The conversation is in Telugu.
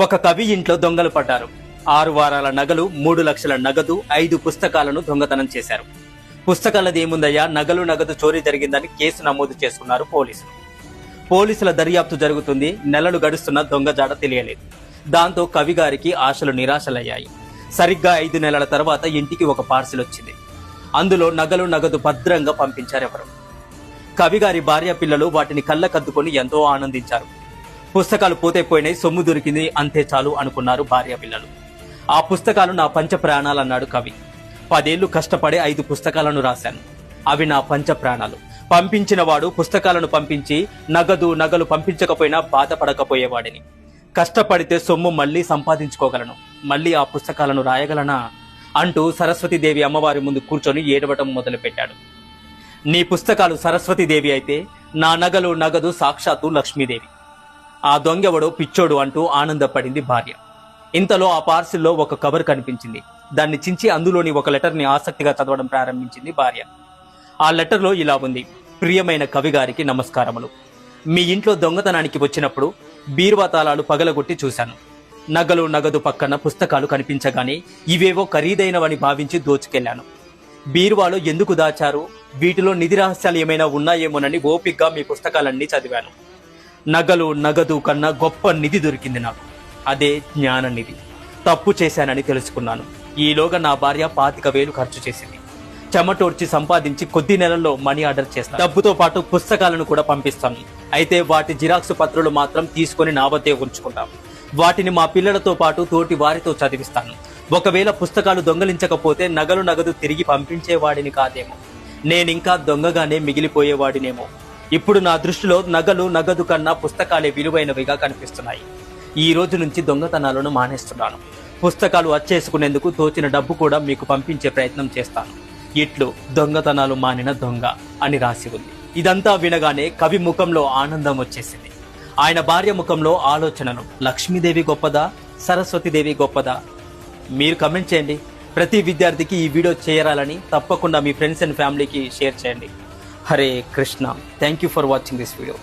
ఒక కవి ఇంట్లో దొంగలు పడ్డారు. ఆరు వారాల నగలు మూడు లక్షల నగదు ఐదు పుస్తకాలను దొంగతనం చేశారు. పుస్తకాలది ఏముందయ్యా? నగలు నగదు చోరీ జరిగిందని కేసు నమోదు చేసుకున్నారు పోలీసులు. పోలీసుల దర్యాప్తు జరుగుతుంది. నెలలు గడుస్తున్న దొంగ జాడ తెలియలేదు. దాంతో కవి గారికి ఆశలు నిరాశలయ్యాయి. సరిగ్గా ఐదు నెలల తర్వాత ఇంటికి ఒక పార్సిల్ వచ్చింది. అందులో నగలు నగదు భద్రంగా పంపించారెవరు? కవిగారి భార్య పిల్లలు వాటిని కళ్ళకద్దుకొని ఎంతో ఆనందించారు. పుస్తకాలు పోతే పోయినాయి సొమ్ము దొరికింది అంతే చాలు అనుకున్నారు భార్య పిల్లలు. ఆ పుస్తకాలు నా పంచ ప్రాణాలన్నాడు కవి. పదేళ్ళు కష్టపడి ఐదు పుస్తకాలను రాశాను. అవి నా పంచ ప్రాణాలు. పంపించిన వాడు పుస్తకాలను పంపించి నగదు నగలు పంపించకపోయినా బాధపడకపోయేవాడిని. కష్టపడితే సొమ్ము మళ్ళీ సంపాదించుకోగలను. మళ్ళీ ఆ పుస్తకాలను రాయగలనా? అంటూ సరస్వతీదేవి అమ్మవారి ముందు కూర్చొని ఏడవటం మొదలుపెట్టాడు. నీ పుస్తకాలు సరస్వతీదేవి అయితే నా నగలు నగదు సాక్షాత్తు లక్ష్మీదేవి. ఆ దొంగెవడో పిచ్చోడు అంటూ ఆనందపడింది భార్య. ఇంతలో ఆ పార్సిల్లో ఒక కవర్ కనిపించింది. దాన్ని చించి అందులోని ఒక లెటర్ని ఆసక్తిగా చదవడం ప్రారంభించింది భార్య. ఆ లెటర్లో ఇలా ఉంది. ప్రియమైన కవి గారికి నమస్కారములు. మీ ఇంట్లో దొంగతనానికి వచ్చినప్పుడు బీరువా తాళాలు పగలగొట్టి చూశాను. నగలు నగదు పక్కన పుస్తకాలు కనిపించగానే ఇవేవో ఖరీదైనవని భావించి దోచుకెళ్ళాను బీరువాలో ఎందుకు దాచారు? వీటిలో నిధి రహస్యాలు ఏమైనా ఉన్నాయేమోనని ఓపిగ్గా మీ పుస్తకాలన్నీ చదివాను. నగలు నగదు కన్నా గొప్ప నిధి దొరికింది నాకు. అదే జ్ఞాన నిధి. తప్పు చేశానని తెలుసుకున్నాను. ఈలోగా నా భార్య పాతిక వేలు ఖర్చు చేసింది. చెమటోడ్చి సంపాదించి కొద్ది నెలల్లో మనీ ఆర్డర్ చేస్తాను. డబ్బుతో పాటు పుస్తకాలను కూడా పంపిస్తాను. అయితే వాటి జిరాక్స్ పత్రులు మాత్రం తీసుకొని నా వద్దే ఉంచుకుంటాం. వాటిని మా పిల్లలతో పాటు తోటి వారితో చదివిస్తాను. ఒకవేళ పుస్తకాలు దొంగలించకపోతే నగలు నగదు తిరిగి పంపించేవాడిని కాదేమో. నేనింకా దొంగగానే మిగిలిపోయేవాడినేమో. ఇప్పుడు నా దృష్టిలో నగలు నగదు కన్నా పుస్తకాలే విలువైనవిగా కనిపిస్తున్నాయి. ఈ రోజు నుంచి దొంగతనాలను మానేస్తున్నాను. పుస్తకాలు వచ్చేసుకునేందుకు తోచిన డబ్బు కూడా మీకు పంపించే ప్రయత్నం చేస్తాను. ఇట్లు దొంగతనాలు మానిన దొంగ అని రాసి ఉంది. ఇదంతా వినగానే కవి ముఖంలో ఆనందం వచ్చేసింది. ఆయన భార్య ముఖంలో ఆలోచనలు. లక్ష్మీదేవి గొప్పదా? సరస్వతిదేవి గొప్పదా? మీరు కమెంట్ చేయండి. ప్రతి విద్యార్థికి ఈ వీడియో చేరాలని తప్పకుండా మీ ఫ్రెండ్స్ అండ్ ఫ్యామిలీకి షేర్ చేయండి. Hare Krishna. Thank you for watching this video